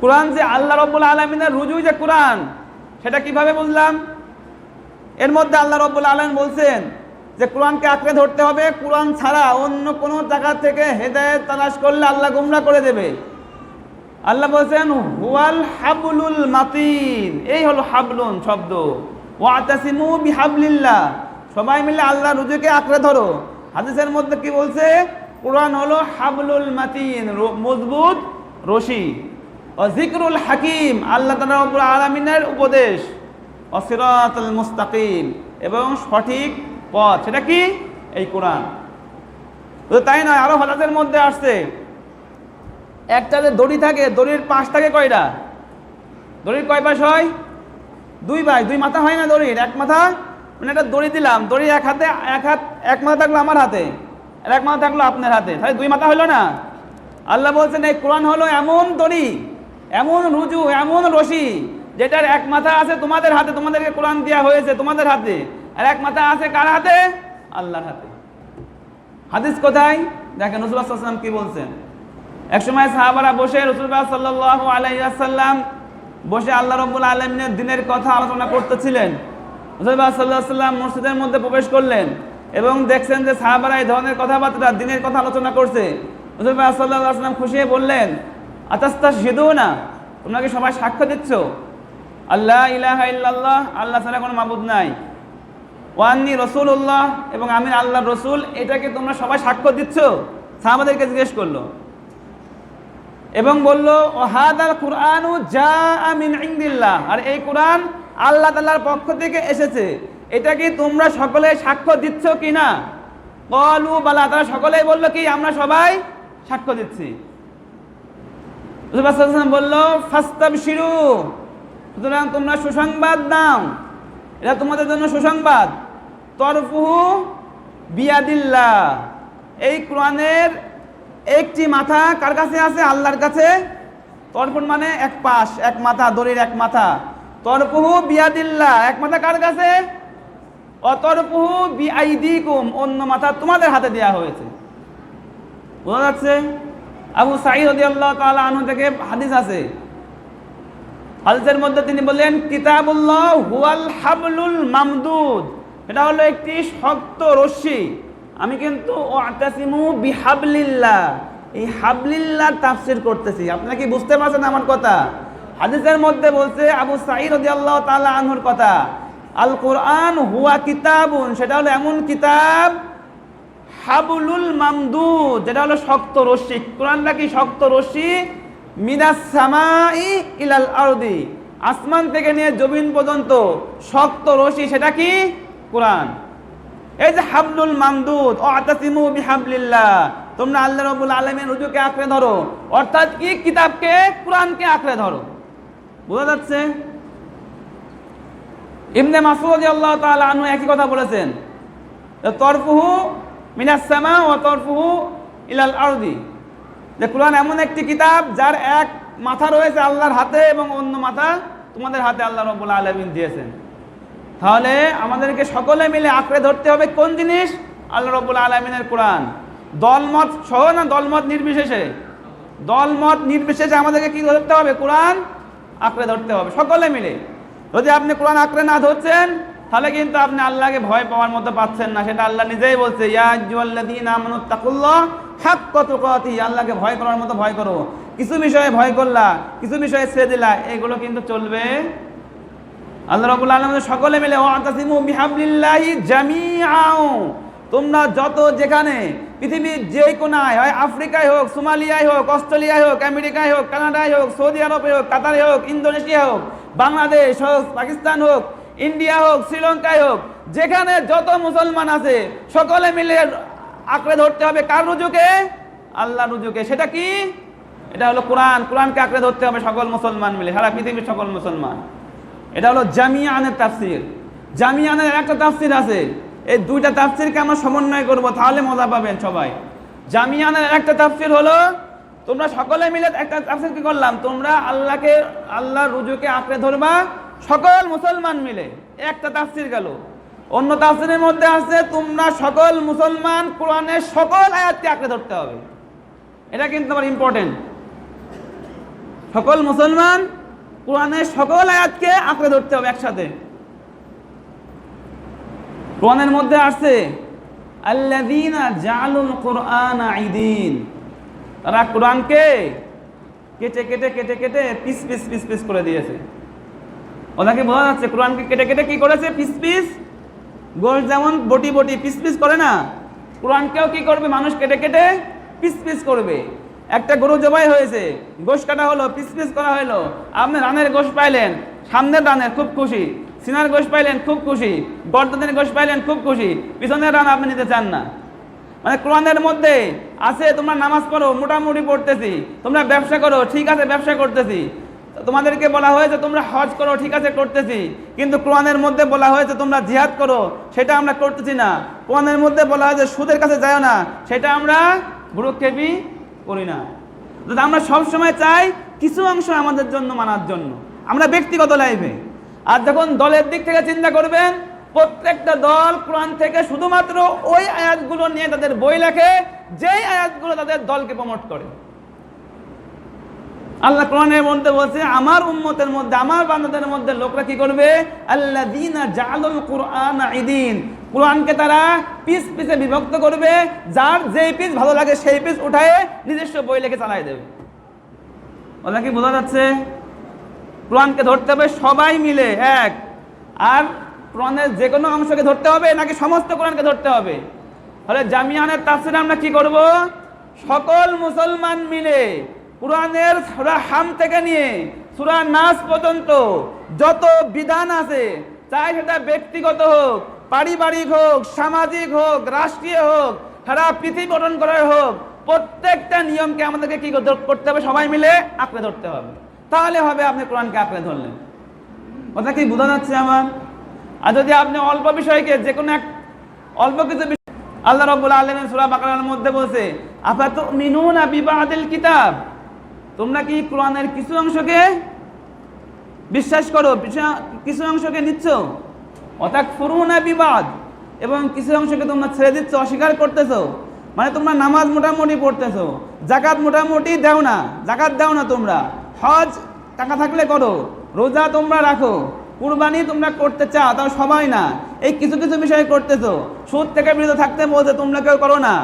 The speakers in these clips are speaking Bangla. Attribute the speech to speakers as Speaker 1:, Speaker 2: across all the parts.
Speaker 1: কোরআন যে আল্লাহ রব্বুল আলমিনের রুজু যে কোরআন, সেটা কীভাবে বুঝলাম? এর মধ্যে আল্লাহ রব্বুল আলম বলছেন যে কোরআনকে আঁকড়ে ধরতে হবে, কোরআন ছাড়া অন্য কোনো জায়গা থেকে হেদায়ত তালাশ করলে আল্লাহ গুমরা করে দেবে। আল্লাহ বলছেন, হুয়াল হাবলুল মাতিন এই হলো হাবলুন শব্দ। ওয়াতাসিমু বিহাবলিল্লাহ সবাই মিলে আল্লাহ রুজুকে আঁকড়ে ধরো। হাদিসের মধ্যে কি বলছে? কোরআন হলো হাবলুল মাতিন মজবুত, রশি। ও জিকরুল হাকিম, আল্লাহ তালা রব্বুল আলমিনের উপদেশ, অসিরাতুল মুস্তাকিম, এবং সঠিক পথ। সেটা কি? এই কোরআন। তো তাই নয়, আরও হঠাৎের মধ্যে আসছে, একটা যে দড়ি থাকে, দড়ির পাশ থাকে কয়টা? দড়ির কয় পাশ হয়? দুই ভাই দুই মাথা হয় না দড়ির? এক মাথা? মানে একটা দড়ি দিলাম, দড়ি এক হাতে, এক হাত, এক মাথা থাকল আমার হাতে, আর এক মাথা থাকল আপনার হাতে। তাহলে দুই মাথা হলো না? আল্লাহ বলছেন, এই কোরআন হলো এমন দড়ি এমন রুজু এমন রশি, যেটার এক মাথা আছে তোমাদের হাতে, তোমাদেরকে কোরআন দেওয়া হয়েছে তোমাদের হাতে, আর এক মাথা আছে কার হাতে? আল্লাহর হাতে। হাদিস কোথায়? দেখেন রসুল্লাহ সাল্লাম কি বলছেন? একসময় সাহাবারা বসে রসুল্লাহ সাল্লাহ আলাইসাল্লাম বসে আল্লাহ রব্বুল আলমিনের দিনের কথা আলোচনা করতেছিলেন। রসুল্লাহ সাল্লাহ সাল্লাম মসজিদের মধ্যে প্রবেশ করলেন এবং দেখছেন যে সাহাবারা এই ধরনের কথাবার্তা, দিনের কথা আলোচনা করছে। রসুল্লাহ সাল্লাহ সাল্লাম খুশিয়ে বললেন আতাস্তা সিধু না তোমরা কি সবাই সাক্ষ্য দিচ্ছ। আল্লাহ ইলাহা ইল্লাল্লাহ, আল্লাহ ছাড়া কোনো মাবুদ নাই। ওয়ান্নি রসুল্লাহ এবং আমি আল্লাহ রসুল, এটাকে তোমরা সবাই সাক্ষ্য দিচ্ছ? সাহাবাদেরকে জিজ্ঞেস করল। এবং বলল, ও হাদ আল কুরআনু যা আমিন ইন্দিল্লাহ। আর এই কোরআন আল্লাহ তাল্লাহর পক্ষ থেকে এসেছে। এটা কি তোমরা সকলে সাক্ষ্য দিচ্ছ কি না কলু বালা, তারা সকলেই বলল কি, আমরা সবাই সাক্ষ্য দিচ্ছি। রসুল সাল্লাল্লাহু আলাইহি ওয়াসাল্লাম বলল ফাস্তাব শিরু সুতরাং তোমরা সুসংবাদ দাও। এটা তোমাদের জন্য সুসংবাদ। তরফুহু বিয়াদিল্লাহ। এই কোরআনের একটি মাথা কার কাছে আছে? আল্লাহর কাছে। তরফুন মানে এক পাশ, এক মাথা, দড়ির এক মাথা। তরফুহু বিয়াদিল্লাহ। এক মাথা কার কাছে? অতরফুহু বিআইদিকুম। অন্য মাথা তোমাদের হাতে দেওয়া হয়েছে। বোঝা যাচ্ছে? আবু সাঈদ রাদিয়াল্লাহু তাআলা আনহু থেকে হাদিস আছে। হাদিসের মধ্যে তিনি বললেন, কিতাবুল্লাহ হুয়াল হাবলুল মামদুদ। এটা হলো একটি শক্ত রশ্মি। আমি কিন্তু ওয়াতাসিমু বিহাবলিল্লাহ, এই হাবলিল্লাহ তাফসির করতেছি। আপনারা কি বুঝতে পারছেন আমার কথা? হাদিসের মধ্যে বলছে আবু সাঈদ রাদিয়াল্লাহু তাআলা আনহুর কথা আল কোরআন হুয়া কিতাবুন। সেটা হলো এমন কিতাব হাবুলুল মামদুদ, যেটা হলো শক্ত রশ্মি। কোরআনটা কি শক্ত রশ্মি? মিনাস সামাই ইলাল আরদি। আসমান থেকে নিয়ে জমিন পর্যন্ত শক্ত রশি সেটা কি? কোরআন। এই যে হাবলুল মামদুদ ও আতাসিমু বিহাবলিল্লাহ তোমরা আল্লাহ রাব্বুল আলামিন রুজুকে আঁকড়ে ধরো। অর্থাৎ কি কিতাবকে? কোরআনকে আঁকড়ে ধরো। বোঝা যাচ্ছে? ইবনে মাসুদ রাদিয়াল্লাহু তাআলা আনহু একই কথা বলেছেন। তরফুহু মিনাস সামা ও তরফুহু ইলাল আরদি। যে কোরআন এমন একটি কিতাব যার এক মাথা রয়েছে আল্লাহর হাতে এবং অন্য মাথা তোমাদের হাতে আল্লাহ রব্বুল আলমিন দিয়েছেন। তাহলে আমাদেরকে সকলে মিলে আঁকড়ে ধরতে হবে কোন জিনিস? আল্লাহ রব্বুল আলমিনের কোরআন। দলমত সহ না দলমত নির্বিশেষে? দলমত নির্বিশেষে আমাদেরকে কি ধরতে হবে? কোরআন আঁকড়ে ধরতে হবে। সকলে মিলে। যদি আপনি কোরআন আঁকড়ে না ধরছেন তাহলে কিন্তু আপনি আল্লাহকে ভয় পাওয়ার মতো পাচ্ছেন না। সেটা আল্লাহ নিজেই বলছে তাকুল্লাহ, হাক্কা তুকাতি, আল্লাহকে ভয় করার মতো ভয় করো। কিছু বিষয়ে ভয় করলা, কিছু বিষয়ে ছেড়ে দিলা, এগুলো কিন্তু চলবে। আল্লাহ রাব্বুল আলামিন সকলে মিলে বিহাবলিল্লাহি জামিআও। তোমরা যত যেখানে, পৃথিবীর যে কোনায়, হয় আফ্রিকায় হোক, সোমালিয়ায় হোক, অস্ট্রেলিয়ায় হোক, আমেরিকায় হোক, কানাডায় হোক, সৌদি আরবে হোক, কাতারে হোক ইন্দোনেশিয়া হোক, বাংলাদেশ হোক, পাকিস্তান হোক ইন্ডিয়া হোক শ্রীলঙ্কায় হোক, যেখানে যত মুসলমান আছে, সকলে মিলে আঁকড়ে ধরতে হবে। কার রুজুকে? আল্লাহ রুজুকে। সেটা কি? এটা হলো কোরআন। কোরআনকে আঁকড়ে ধরতে হবে সকল মুসলমান মিলে, সারা পৃথিবীর সকল মুসলমান। এটা হলো জামিয়ানের তাফসির। জামিয়ানের একটা তাফসির আছে। এই দুইটা তাফসিরকে আমরা সমন্বয় করব, তাহলে মজা পাবেন সবাই। জামিয়ানের একটা তাফসির হলো, তোমরা সকলে মিলে একটা তাফসির কি করলাম, তোমরা আল্লাহকে, আল্লাহর রুজুকে আঁকড়ে ধরবা সকল মুসলমান মিলে, একটা তাফসির গেল। অন্য তাফসিরের মধ্যে আছে, তোমরা সকল মুসলমান কোরআনের সকল আয়াতকে আঁকড়ে ধরতে হবে। এটা কিন্তু আমার ইম্পর্টেন্ট সকল মুসলমান কোরআনের সকল আয়াতকে আঁকড়ে ধরতে হবে একসাথে। কোরআনের মধ্যে আসছে আল্লাযীনা জাআলুল কোরআন আইদিন। তারা কোরআনকে কেটে কেটে কেটে কেটে পিস পিস পিস পিস করে দিয়েছে। ওনাকে বোঝা যাচ্ছে, কোরআনকে কেটে কেটে কি করেছে? Piece piece? গোল যেমন বটি বটি, পিস পিস করে না? কোরআনকেও কি করবে? মানুষ কেটে কেটে পিস পিস করবে। একটা গরু জবাই হয়েছে, গোশ কাটা হলো, পিস পিস করা হলো। আপনি রানের গোশ পাইলেন, সামনের রানের খুব খুশি, সিনার গোশ পাইলেন, খুব খুশি বর্ধনের গোশ পাইলেন, খুব খুশি, পিছনের রান আপনি নিতে চান না। মানে কোরআনের মধ্যে আছে, তোমরা নামাজ পড়ো, মোটামুটি পড়তেছি, তোমরা ব্যবসা করো, ঠিক আছে, ব্যবসা করতেছি। তোমাদেরকে বলা হয়েছে, তোমরা হজ করো, ঠিক আছে, করতেছি। কিন্তু কোরআনের মধ্যে বলা হয়েছে, তোমরা জিহাদ করো, সেটা আমরা করতেছি না। কোরআনের মধ্যে বলা হয়েছে, সুদের কাছে যাও না, সেটা আমরা ভ্রুক্ষেপই করি না। আমরা সব সময় চাই কিছু অংশ আমাদের জন্য মানার জন্য, আমরা ব্যক্তিগত লাইফে আর যখন দলের দিক থেকে চিন্তা করবেন, প্রত্যেকটা দল কোরআন থেকে শুধুমাত্র ওই আয়াতগুলো নিয়ে তাদের বই লেখে, যেই আয়াতগুলো তাদের দলকে প্রমোট করে। আল্লাহ কোরআনের মধ্যে বলছে, আমার উম্মতের মধ্যে, আমার বান্দাদের মধ্যে লোকরা কি করবে? আল্লাহ দিন জালুল কোরআন আইদিন কোরআনকে তারা পিস পিসে বিভক্ত করবে, যার যেই পিস ভালো লাগে সেই পিস উঠায় নিজস্ব বই লেখে চালাই দেবে। ওটা কি বোঝা যাচ্ছে? কোরআনকে ধরতে হবে সবাই মিলে এক। আর কোরআনের যে কোনো অংশকে ধরতে হবে, নাকি সমস্ত কোরআনকে ধরতে হবে? তাহলে জামিয়ানের তাফসিরে আমরা কি করব? সকল মুসলমান মিলে কোরআনের সুরা হাম থেকে নিয়ে সুরা নাস পর্যন্ত যত বিধান আছে, চাই সেটা ব্যক্তিগত হোক, পারিবারিক হোক, সামাজিক হোক, রাষ্ট্রীয় হোক, সারা পৃথিবী গঠন করার হোক, প্রত্যেকটা নিয়মকে আমাদেরকে কি করতে হবে? সবাই মিলে আঁকড়ে ধরতে হবে। তাহলে হবে আপনি কোরআনকে আঁকড়ে ধরলেন। কথা কি বোঝা যাচ্ছে আমার? আর যদি আপনি অল্প বিষয়কে যে কোনো এক অল্প কিছু বিষয় আল্লাহ রব্বুল আলমিন সুরা বাকার মধ্যে বলছে আপাত মিনুন বিবাদিল কিতাব? তোমরা কি কোরআনের কিছু অংশকে বিশ্বাস করো? কিছু অংশকে নিচ্ছ? অর্থাৎ ফুরুনা বিবাদ। এবং কিছু অংশকে তোমরা ছেড়ে দিচ্ছ, অস্বীকার করতেছো। মানে তোমরা নামাজ মোটামুটি পড়তেছো। জাকাত মোটামুটি দাও না। জাকাত দাও না তোমরা। হজ টাকা থাকলে করো। রোজা তোমরা রাখো। কুরবানি তোমরা করতে চাও, তাও সবাই না। এই কিছু কিছু বিষয় করতেছো। সুদ থেকে বিরত থাকতে বলতে তোমরা কেউ করো না।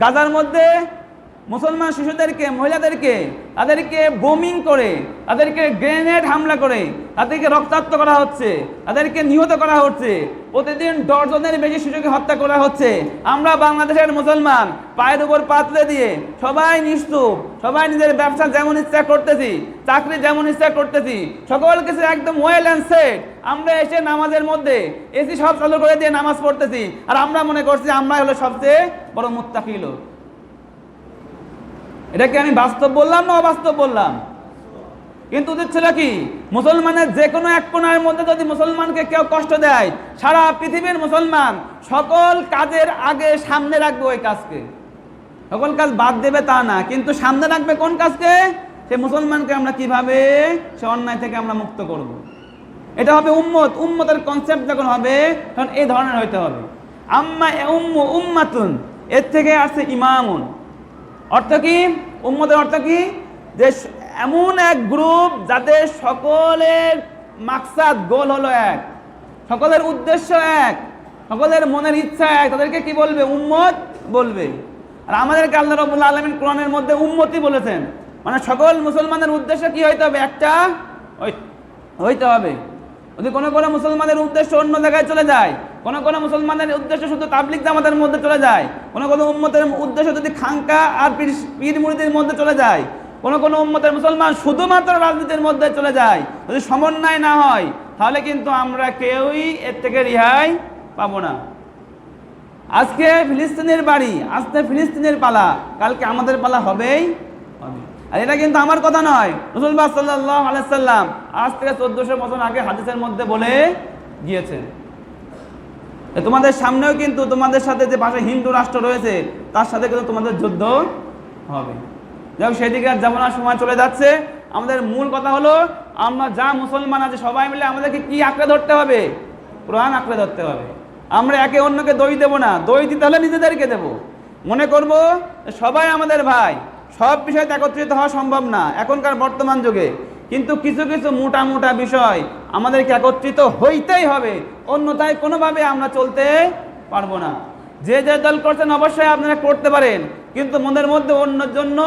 Speaker 1: গাজার মধ্যে মুসলমান শিশুদেরকে, মহিলাদেরকে, তাদেরকে বোমিং করে, তাদেরকে গ্রেনেড হামলা করে, তাদেরকে রক্তাক্ত করা হচ্ছে, তাদেরকে নিহত করা হচ্ছে, প্রতিদিন ডজনের বেশি শিশুকে হত্যা করা হচ্ছে। আমরা বাংলাদেশের মুসলমান, পায়ের উপর পাতলে দিয়ে সবাই নিস্তুপ সবাই নিজের ব্যবসা যেমন ইচ্ছা করতেছি, চাকরি যেমন ইচ্ছা করতেছি, সকল কিছু একদম ওয়েল অ্যান্ড সেট আমরা এসে নামাজের মধ্যে এসি সব চালু করে দিয়ে নামাজ পড়তেছি, আর আমরা মনে করছি আমরা হলো সবচেয়ে বড় মুত্তাকি লোক এটা কি আমি বাস্তব বললাম না অবাস্তব বললাম? কিন্তু ছিল কি? মুসলমানের যে কোনো এক কোণার মধ্যে যদি মুসলমানকে কেউ কষ্ট দেয়, সারা পৃথিবীর মুসলমান সকল কাজের আগে সামনে রাখবে ওই কাজকে। সকল কাজ বাদ দেবে তা না, কিন্তু সামনে রাখবে কোন কাজকে? সে মুসলমানকে আমরা কীভাবে, সে অন্যায় থেকে আমরা মুক্ত করব। এটা হবে উম্মত। উম্মতের কনসেপ্ট যখন হবে, তখন এই ধরনের হইতে হবে। আম্মা উম্মু উম্মাতুন, এর থেকে আসছে ইমামুন। অর্থ কি? উম্মতের অর্থ কি? যে এমন এক গ্রুপ যাদের সকলের মাকসাদ গোল হলো এক, সকলের উদ্দেশ্য এক, সকলের মনের ইচ্ছা এক, তাদেরকে কি বলবে? উম্মত বলবে। আর আমাদেরকে আল্লাহ রবুল্লা আলমিন কোরআনের মধ্যে উম্মতি বলেছেন। মানে সকল মুসলমানের উদ্দেশ্য কি হইতে হবে? একটা হইতে হবে। যদি কোনো কোনো মুসলমানের উদ্দেশ্য অন্য জায়গায় চলে যায়, কোনো কোনো মুসলমানের উদ্দেশ্য শুধু তাবলিক জামাতের মধ্যে চলে যায়, কোনো কোনো উম্মতের উদ্দেশ্য যদি খাঙ্কা আর পীর পীর মুরিদের মধ্যে চলে যায়, কোনো কোনো উম্মতের মুসলমান শুধুমাত্র রাজনীতির মধ্যে চলে যায়, যদি সমন্বয় না হয়, তাহলে কিন্তু আমরা কেউই এর থেকে রেহাই পাবো না। আজকে ফিলিস্তিনের বাড়ি, আজকে ফিলিস্তিনের পালা, কালকে আমাদের পালা হবেই হবে। আর এটা কিন্তু আমার কথা নয়। রসুলবাহ সাল্লাহ আলাইসাল্লাম আজ থেকে চোদ্দশো বছর আগে হাদিসের মধ্যে বলে গিয়েছেন। তোমাদের সামনেও কিন্তু তোমাদের সাথে যে পাশে হিন্দু রাষ্ট্র রয়েছে, তার সাথে কিন্তু তোমাদের যুদ্ধ হবে। যাই সেদিকে আর যেমন না, সময় চলে যাচ্ছে। আমাদের মূল কথা হলো, আমরা যা মুসলমান আছে, সবাই মিলে আমাদেরকে কি আঁকড়ে ধরতে হবে? প্রাণ আঁকড়ে ধরতে হবে। আমরা একে অন্যকে দই দেব না, দই দিতে হলে নিজেদেরকে দেব। মনে করব, সবাই আমাদের ভাই। সব বিষয়তে একত্রিত হওয়া সম্ভব না, এখনকার বর্তমান যুগে। কিন্তু কিছু কিছু মোটা মোটা বিষয় আমাদেরকে একত্রিত হইতেই হবে, অন্যথায় কোনোভাবে আমরা চলতে পারব না। যে যে দল করছেন অবশ্যই আপনারা করতে পারেন, কিন্তু মনের মধ্যে অন্যের জন্য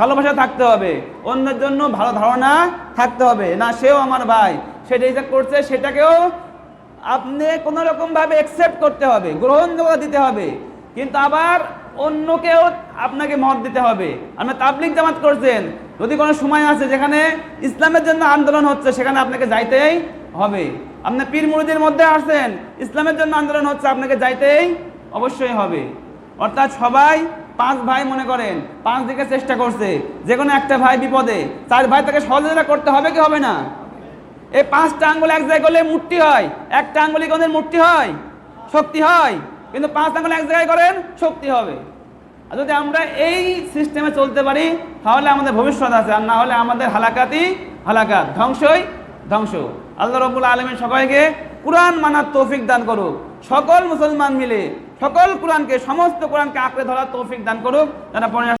Speaker 1: ভালোবাসা থাকতে হবে, অন্যের জন্য ভালো ধারণা থাকতে হবে। না, সেও আমার ভাই সেটা যেটা করছে, সেটাকেও আপনি কোনো রকম ভাবে করতে হবে গ্রহণযোগ্য দিতে হবে। কিন্তু আবার অন্যকেও আপনাকে মত দিতে হবে। আপনি তাবলিক জামাত করছেন। যদি কোনো সময় আছে যেখানে ইসলামের জন্য আন্দোলন হচ্ছে, সেখানে আপনাকে যাইতেই হবে। আপনি পীর মুরিদের মধ্যে আসছেন, ইসলামের জন্য আন্দোলন হচ্ছে, আপনাকে যাইতেই অবশ্যই হবে। অর্থাৎ সবাই পাঁচ ভাই মনে করেন, পাঁচ দিকে চেষ্টা করছে। যে কোনো একটা ভাই বিপদে। চার ভাই তাকে সহযোগিতা করতে হবে কি হবে না? এই পাঁচটা আঙ্গুল এক জায়গায় করলে মূর্তি হয়। একটা আঙ্গুলি কোনদের মূর্তি হয়? শক্তি হয়? কিন্তু পাঁচ আঙ্গুল এক জায়গায় করেন, শক্তি হবে। আর যদি আমরা এই সিস্টেমে চলতে পারি, তাহলে আমাদের ভবিষ্যৎ আছে, আর না হলে আমাদের হালাকাতই হালাকাত। ধ্বংসই ধ্বংস। আল্লাহ রবুল আলমের সবাইকে কোরআন মানার তৌফিক দান করুক। সকল মুসলমান মিলে সকল কোরআনকে, সমস্ত কোরআনকে আঁকড়ে ধরার তৌফিক দান করুক যারা পরে